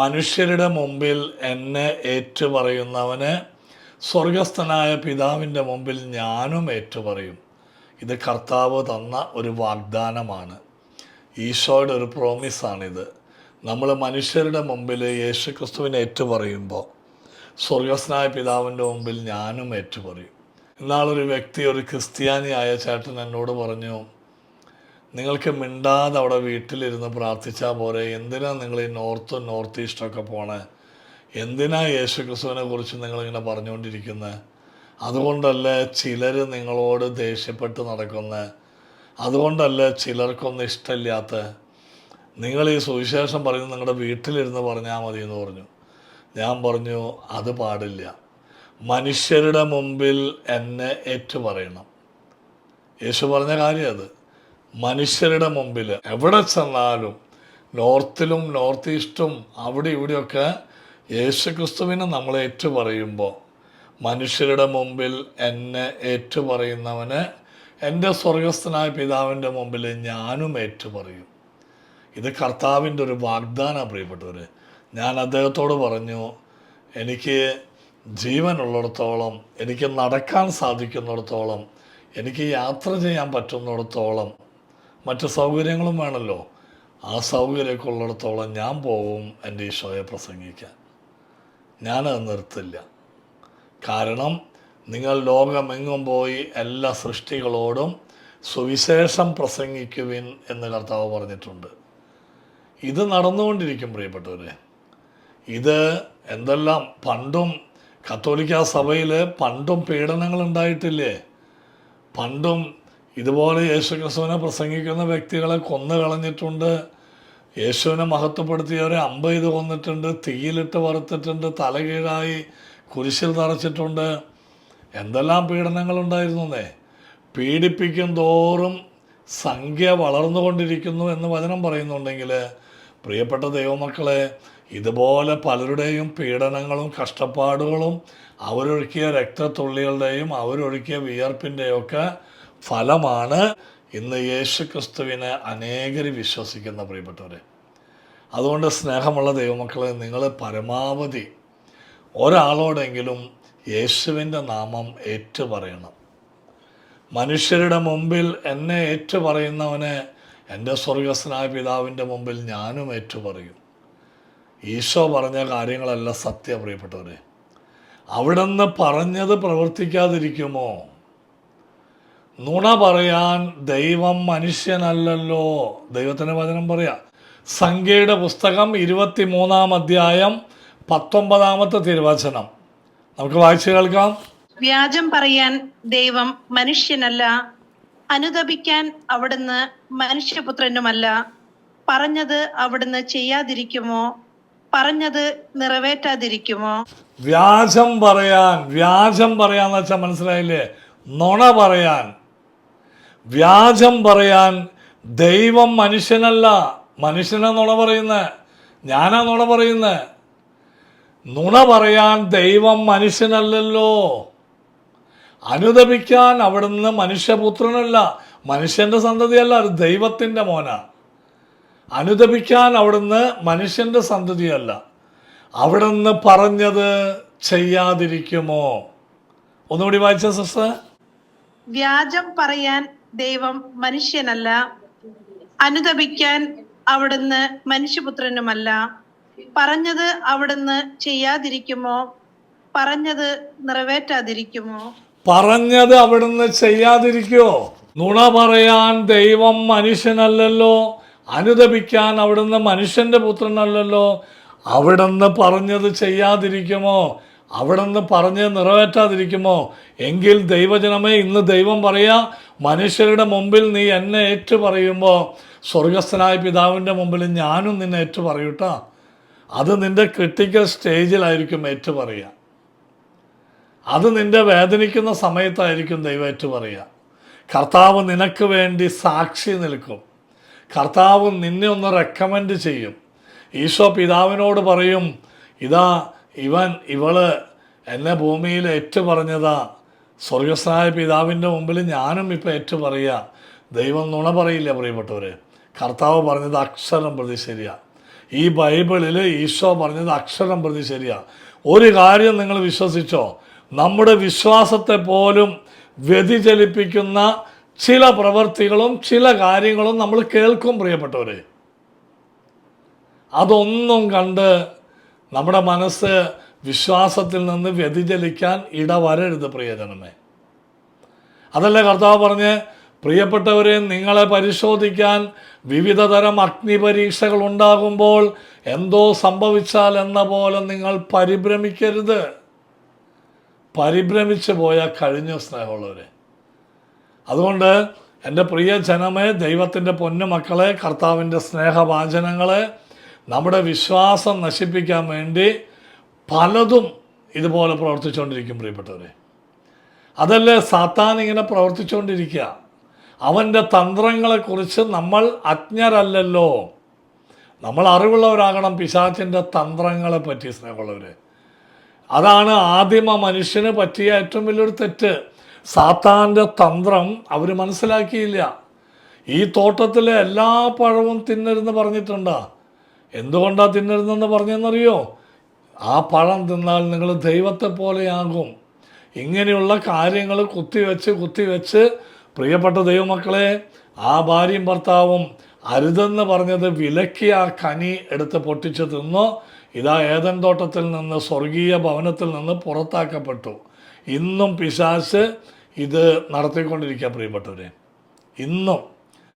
മനുഷ്യരുടെ മുമ്പിൽ എന്നെ ഏറ്റുപറയുന്നവന് സ്വർഗസ്ഥനായ പിതാവിന്റെ മുമ്പിൽ ഞാനും ഏറ്റുപറയും. ഇത് കർത്താവ് തന്ന ഒരു വാഗ്ദാനമാണ്. ഈശോയുടെ ഒരു പ്രോമിസാണിത് നമ്മൾ മനുഷ്യരുടെ മുമ്പിൽ യേശു ക്രിസ്തുവിനെ ഏറ്റുപറയുമ്പോൾ സ്വർഗസ്നായ പിതാവിന്റെ മുമ്പിൽ ഞാനും ഏറ്റുപറയും. ഇന്നാളൊരു വ്യക്തി ഒരു ക്രിസ്ത്യാനിയായ ചേട്ടൻ എന്നോട് പറഞ്ഞു നിങ്ങൾക്ക് മിണ്ടാതെ അവിടെ വീട്ടിലിരുന്ന് പ്രാർത്ഥിച്ചാൽ പോരെ. എന്തിനാ നിങ്ങൾ ഈ നോർത്തും നോർത്ത് ഈസ്റ്റൊക്കെ പോണേ? എന്തിനാ യേശു ക്രിസ്തുവിനെ കുറിച്ച് നിങ്ങളിങ്ങനെ പറഞ്ഞുകൊണ്ടിരിക്കുന്നത് അതുകൊണ്ടല്ല ചിലർ നിങ്ങളോട് ദേഷ്യപ്പെട്ട് നടക്കുന്നത് അതുകൊണ്ടല്ല ചിലർക്കൊന്നും ഇഷ്ടമില്ലാത്ത? നിങ്ങൾ ഈ സുവിശേഷം പറയുന്നത് നിങ്ങളുടെ വീട്ടിലിരുന്ന് പറഞ്ഞാൽ മതി എന്ന് പറഞ്ഞു. ഞാൻ പറഞ്ഞു അത് പാടില്ല. മനുഷ്യരുടെ മുമ്പിൽ എന്നെ ഏറ്റുപറയണം. യേശു പറഞ്ഞ കാര്യം അത്. മനുഷ്യരുടെ മുമ്പിൽ എവിടെ ചെന്നാലും നോർത്തിലും നോർത്ത് ഈസ്റ്റും അവിടെ ഇവിടെയൊക്കെ യേശുക്രിസ്തുവിനെ നമ്മൾ നമ്മൾ ഏറ്റുപറയുമ്പോൾ മനുഷ്യരുടെ മുമ്പിൽ എന്നെ ഏറ്റുപറയുന്നവന് എന്റെ സ്വർഗസ്ഥനായ പിതാവിന്റെ മുമ്പിൽ ഞാനും ഏറ്റുപറയും. ഇത് കർത്താവിന്റെ ഒരു വാഗ്ദാനമാണ് പ്രിയപ്പെട്ടവർ ഞാൻ അദ്ദേഹത്തോട് പറഞ്ഞു എനിക്ക് ജീവനുള്ളിടത്തോളം എനിക്ക് നടക്കാൻ സാധിക്കുന്നിടത്തോളം എനിക്ക് യാത്ര ചെയ്യാൻ പറ്റുന്നിടത്തോളം മറ്റ് സൗകര്യങ്ങളും വേണമല്ലോ. ആ സൗകര്യമൊക്കെ ഉള്ളിടത്തോളം ഞാൻ പോവും എന്റെ ഈശോയെ പ്രസംഗിക്കാൻ. ഞാനത് നിർത്തില്ല. കാരണം നിങ്ങൾ ലോകമെങ്ങും പോയി എല്ലാ സൃഷ്ടികളോടും സുവിശേഷം പ്രസംഗിക്കുവിൻ എന്ന് കർത്താവ് പറഞ്ഞിട്ടുണ്ട്. ഇത് നടന്നുകൊണ്ടിരിക്കും പ്രിയപ്പെട്ടവരെ. ഇത് എന്തെല്ലാം പണ്ടും കത്തോലിക്ക സഭയിൽ പണ്ടും പീഡനങ്ങൾ ഉണ്ടായിട്ടില്ലേ? പണ്ടും ഇതുപോലെ യേശു ക്രിസ്തുവിനെ പ്രസംഗിക്കുന്ന വ്യക്തികളെ കൊന്നു കളഞ്ഞിട്ടുണ്ട്. യേശുവിനെ മഹത്വപ്പെടുത്തിയവരെ അമ്പ ചെയ്ത് കൊന്നിട്ടുണ്ട്. തീയിലിട്ട് വറുത്തിട്ടുണ്ട്. തലകീഴായി കുരിശിൽ തറച്ചിട്ടുണ്ട്. എന്തെല്ലാം പീഡനങ്ങളുണ്ടായിരുന്നേ പീഡിപ്പിക്കും തോറും സംഖ്യ വളർന്നുകൊണ്ടിരിക്കുന്നു എന്ന് വചനം പറയുന്നുണ്ടെങ്കിൽ പ്രിയപ്പെട്ട ദൈവമക്കളെ ഇതുപോലെ പലരുടെയും പീഡനങ്ങളും കഷ്ടപ്പാടുകളും അവരൊഴുക്കിയ രക്തത്തുള്ളികളുടെയും അവരൊഴുക്കിയ വിയർപ്പിന്റെയും ഒക്കെ ഫലമാണ് ഇന്ന് യേശു ക്രിസ്തുവിനെ അനേകർ വിശ്വസിക്കുന്ന പ്രിയപ്പെട്ടവരെ. അതുകൊണ്ട് സ്നേഹമുള്ള ദൈവമക്കളെ നിങ്ങൾ പരമാവധി ഒരാളോടെങ്കിലും യേശുവിന്റെ നാമം ഏറ്റുപറയണം. മനുഷ്യരുടെ മുമ്പിൽ എന്നെ ഏറ്റുപറയുന്നവന് എന്റെ സ്വർഗസ്നായ പിതാവിന്റെ മുമ്പിൽ ഞാനും ഏറ്റുപറയും. ഈശോ പറഞ്ഞ കാര്യങ്ങളല്ല സത്യം പ്രിയപ്പെട്ടവരെ. അവിടുന്ന് പറഞ്ഞത് പ്രവർത്തിക്കാതിരിക്കുമോ? നുണ പറയാൻ ദൈവം മനുഷ്യനല്ലല്ലോ. ദൈവത്തിന്റെ വചനം പറയാം. സംഖ്യയുടെ പുസ്തകം ഇരുപത്തി മൂന്നാം അധ്യായം പത്തൊമ്പതാമത്തെ തിരുവചനം. നമുക്ക് വായിച്ചു കേൾക്കാം. വ്യാജം പറയാൻ ദൈവം മനുഷ്യനല്ല അനുതപിക്കാൻ അവിടുന്ന് മനുഷ്യപുത്രനുമല്ല പറഞ്ഞത് അവിടുന്ന് ചെയ്യാതിരിക്കുമോ? പറഞ്ഞത് നിറവേറ്റാതിരിക്കുമോ? വ്യാജം പറയാൻ വ്യാജം പറയാന്ന് വെച്ചാൽ മനസ്സിലായില്ലേ? നുണ പറയാൻ. വ്യാജം പറയാൻ ദൈവം മനുഷ്യനല്ല. മനുഷ്യനെ നുണ പറയുന്നത് ഞാനാ നുണ പറയുന്നത് നുണ പറയാൻ ദൈവം മനുഷ്യനല്ലല്ലോ. അനുദപിക്കാൻ അവിടുന്ന് മനുഷ്യപുത്രനല്ല. മനുഷ്യന്റെ സന്തതിയല്ല അത് ദൈവത്തിന്റെ മോന. അനുദപിക്കാൻ അവിടുന്ന് മനുഷ്യന്റെ സന്തതിയല്ല. അവിടുന്ന് പറഞ്ഞത് ചെയ്യാതിരിക്കുമോ? ഒന്നുകൂടി വായിച്ച സിസ്റ്റർ. വ്യാജം പറയാൻ ദൈവം മനുഷ്യനല്ല. അനുതപിക്കാൻ അവിടുന്ന് മനുഷ്യപുത്രനുമല്ല. പറഞ്ഞത് അവിടുന്ന് ചെയ്യാതിരിക്കുമോ? പറഞ്ഞത് നിറവേറ്റാതിരിക്കുമോ? പറഞ്ഞത് അവിടുന്ന് ചെയ്യാതിരിക്കോ നുണ പറയാൻ ദൈവം മനുഷ്യനല്ലല്ലോ. അനുദപിക്കാൻ അവിടുന്ന് മനുഷ്യന്റെ പുത്രനല്ലല്ലോ. അവിടുന്ന് പറഞ്ഞത് ചെയ്യാതിരിക്കുമോ? അവിടുന്ന് പറഞ്ഞ് നിറവേറ്റാതിരിക്കുമോ? എങ്കിൽ ദൈവജനമേ ഇന്ന് ദൈവം പറയാ മനുഷ്യരുടെ മുമ്പിൽ നീ എന്നെ ഏറ്റു പറയുമ്പോൾ സ്വർഗസ്ഥനായ പിതാവിന്റെ മുമ്പിൽ ഞാനും നിന്നെ ഏറ്റു പറയൂട്ടാ അത് നിന്റെ ക്രിട്ടിക്കൽ സ്റ്റേജിലായിരിക്കും ഏറ്റു പറയുക അത് നിന്റെ വേദനിക്കുന്ന സമയത്തായിരിക്കും ദൈവം ഏറ്റു പറയുക കർത്താവ് നിനക്ക് വേണ്ടി സാക്ഷി നിൽക്കും. കർത്താവ് നിന്നെ ഒന്ന് റെക്കമെൻഡ് ചെയ്യും. ഈശോ പിതാവിനോട് പറയും ഇതാ ഇവൻ ഇവൾ എന്നെ ഭൂമിയിൽ ഏറ്റു പറഞ്ഞതാ സ്വർഗസ്നായ പിതാവിന്റെ മുമ്പിൽ ഞാനും ഇപ്പം ഏറ്റു പറയുക ദൈവം നുണ പറയില്ല പ്രിയപ്പെട്ടവർ കർത്താവ് പറഞ്ഞത് അക്ഷരം പ്രതി ശരിയാണ് ഈ ബൈബിളിൽ ഈശോ പറഞ്ഞത് അക്ഷരം പ്രതി ശരിയാണ് ഒരു കാര്യം നിങ്ങൾ വിശ്വസിച്ചോ? നമ്മുടെ വിശ്വാസത്തെ പോലും വ്യതിചലിപ്പിക്കുന്ന ചില പ്രവൃത്തികളും ചില കാര്യങ്ങളും നമ്മൾ കേൾക്കും പ്രിയപ്പെട്ടവരെ. അതൊന്നും കണ്ട് നമ്മുടെ മനസ്സ് വിശ്വാസത്തിൽ നിന്ന് വ്യതിചലിക്കാൻ ഇടവരരുത് പ്രിയജനമേ. അതല്ലേ കർത്താവ് പറഞ്ഞ് പ്രിയപ്പെട്ടവരെ നിങ്ങളെ പരിശോധിക്കാൻ വിവിധ തരം അഗ്നിപരീക്ഷകൾ ഉണ്ടാകുമ്പോൾ എന്തോ സംഭവിച്ചാൽ എന്ന പോലെ നിങ്ങൾ പരിഭ്രമിക്കരുത്. പരിഭ്രമിച്ചു പോയ കഴിഞ്ഞു സ്നേഹമുള്ളവരെ. അതുകൊണ്ട് എന്റെ പ്രിയ ജനമേ ദൈവത്തിന്റെ പൊന്നു മക്കളെ കർത്താവിന്റെ സ്നേഹവാചനങ്ങളെ നമ്മുടെ വിശ്വാസം നശിപ്പിക്കാൻ വേണ്ടി പലതും ഇതുപോലെ പ്രവർത്തിച്ചുകൊണ്ടിരിക്കും പ്രിയപ്പെട്ടവരെ. അതല്ലേ സാത്താൻ ഇങ്ങനെ പ്രവർത്തിച്ചുകൊണ്ടിരിക്കുക? അവന്റെ തന്ത്രങ്ങളെക്കുറിച്ച് നമ്മൾ അജ്ഞരല്ലല്ലോ. നമ്മൾ അറിവുള്ളവരാകണം പിശാചിന്റെ തന്ത്രങ്ങളെ പറ്റി സ്നേഹമുള്ളവർ അതാണ് ആദിമ മനുഷ്യന് പറ്റിയ ഏറ്റവും വലിയൊരു തെറ്റ്. സാത്താന്റെ തന്ത്രം അവർ മനസ്സിലാക്കിയില്ല. ഈ തോട്ടത്തിലെ എല്ലാ പഴവും തിന്നരുതെന്ന് പറഞ്ഞിട്ടുണ്ട്? എന്തുകൊണ്ടാണ് തിന്നരുതെന്ന് പറഞ്ഞെന്നറിയോ? ആ പഴം തിന്നാൽ നിങ്ങൾ ദൈവത്തെ പോലെയാകും. ഇങ്ങനെയുള്ള കാര്യങ്ങൾ കുത്തിവെച്ച് കുത്തിവെച്ച് പ്രിയപ്പെട്ട ദൈവമക്കളെ ആ ഭാര്യയും ഭർത്താവും അരുതെന്ന് പറഞ്ഞത് വിലക്കി ആ കനി എടുത്ത് പൊട്ടിച്ച് തിന്നു. ഇതാ ഏതൻ തോട്ടത്തിൽ നിന്ന് സ്വർഗീയ ഭവനത്തിൽ നിന്ന് പുറത്താക്കപ്പെട്ടു. ഇന്നും പിശാസ് ഇത് നടത്തിക്കൊണ്ടിരിക്കുക പ്രിയപ്പെട്ടവരെ. ഇന്നും